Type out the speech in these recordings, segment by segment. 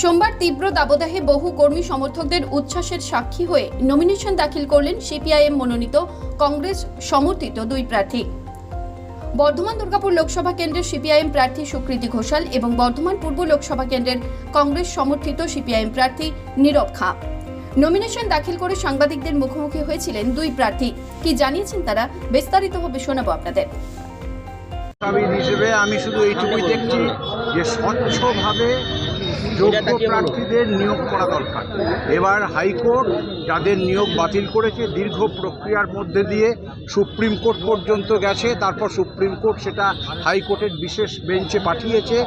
সোমবার তীব্র দাবদাহে বহু কর্মী সমর্থকদের উচ্ছ্বাসের সাক্ষী হয়ে নমিনেশন দাখিল করলেন সিপিআইএম মনোনীত কংগ্রেস সমর্থিত দুই প্রার্থী। বর্ধমান দুর্গাপুর লোকসভা কেন্দ্রের সিপিআইএম প্রার্থী সুকৃতি ঘোষাল এবং বর্ধমান পূর্ব লোকসভা কেন্দ্রের কংগ্রেস সমর্থিত সিপিআইএম প্রার্থী নীরব খাঁ। নমিনেশন দাখিল করে সাংবাদিকদের মুখোমুখি হয়েছিলেন দুই প্রার্থী। কি জানিয়েছেন তারা, বিস্তারিতভাবে শোনাবো আপনাদের। আমি শুধু এইটুকুই দেখছি যে স্বচ্ছভাবে যোগ্য প্রার্থীদের নিয়োগ করা দরকার। এবার হাইকোর্ট যাদের নিয়োগ বাতিল করেছে, দীর্ঘ প্রক্রিয়ার মধ্যে দিয়ে সুপ্রিম কোর্ট পর্যন্ত গেছে, তারপর সুপ্রিম কোর্ট সেটা হাইকোর্টের বিশেষ বেঞ্চে পাঠিয়েছে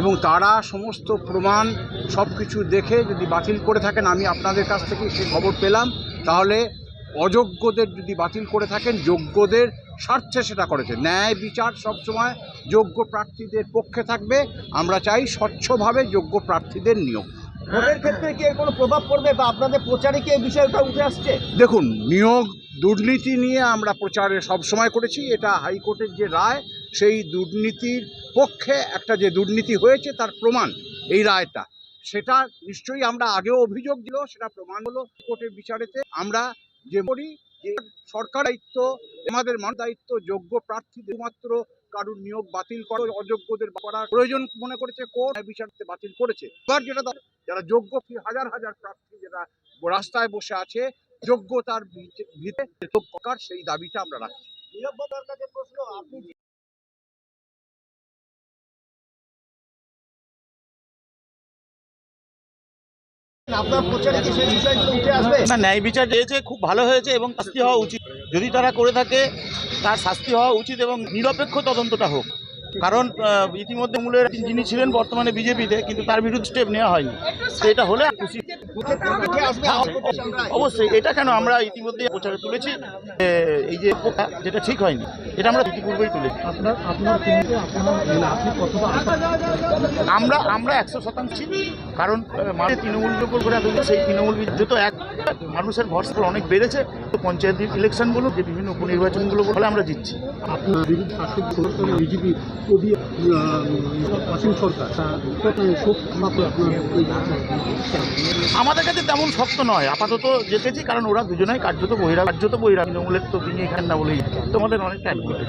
এবং তারা সমস্ত প্রমাণ সব কিছু দেখে যদি বাতিল করে থাকেন, আমি আপনাদের কাছ থেকে সে খবর পেলাম। তাহলে অযোগ্যদের যদি বাতিল করে থাকেন যোগ্যদের স্বার্থে সেটা করেছে। ন্যায় বিচার সবসময় যোগ্য প্রার্থীদের পক্ষে থাকবে। আমরা চাই স্বচ্ছভাবে যোগ্য প্রার্থীদের নিয়োগ। ভোটের ক্ষেত্রে কি এর কোনো প্রভাব পড়বে বা আপনাদের প্রচারে কি এই বিষয়টা উঠে আসছে? দেখুন নিয়োগ দুর্নীতি নিয়ে আমরা প্রচারে সবসময় করেছি। এটা হাইকোর্টের যে রায় সেই দুর্নীতির পক্ষে একটা যে দুর্নীতি হয়েছে তার প্রমাণ এই রায়টা। সেটা নিশ্চয়ই আমরা আগেও অভিযোগ দিল সেটা প্রমাণ হলো কোর্টের বিচারেতে। আমরা যে করি, যে সরকার দায়িত্ব, আমাদের মান দায়িত্ব, যোগ্য প্রার্থী মাত্র কারুর নিয়োগ বাতিল করা, অযোগ্যদের করার প্রয়োজন মনে করেছে কোর্ট বিচারতে বাতিল করেছে। এবার যেটা যারা যোগ্য হাজার হাজার প্রার্থী যারা রাস্তায় বসে আছে, যোগ্যতার ভিতরে সেই দাবিটা আমরা রাখছি। না ন্যায় বিচার দিয়েছে, খুব ভালো হয়েছে এবং শাস্তি হওয়া উচিত। যদি তারা করে থাকে, তার শাস্তি হওয়া উচিত এবং নিরপেক্ষ তদন্তটা হোক। কারণ ইতিমধ্যে মূলের যিনি ছিলেন বর্তমানে বিজেপিতে, কিন্তু তার বিরুদ্ধে স্টেপ নেওয়া হয়নি। সেটা হলে খুশি। অবশ্যই এটা কেন আমরা ইতিমধ্যে প্রচারে তুলেছি? এই যে পোকা, যেটা ঠিক হয়নি এটা আমরা ইতিপূর্বেই তুলেছি। আমরা আমরা একশো শতাংশ কারণ আহ, মানুষের তৃণমূলের উপর করে সেই তৃণমূল যত এক মানুষের ভরসা অনেক বেড়েছে। তো পঞ্চায়েত ইলেকশনগুলো যে বিভিন্ন উপনির্বাচনগুলো হলে আমরা জিতছি। আপনার বিরুদ্ধে বিজেপি আমাদের কাছে তেমন শক্ত নয়। আপাতত যেতেছি, কারণ ওরা দুজনেই কার্যত বহিরা কার্যত বহিরা তৃণমূলের তো তিনি না বলেই তোমাদের অনেকটা অ্যাডভোকেট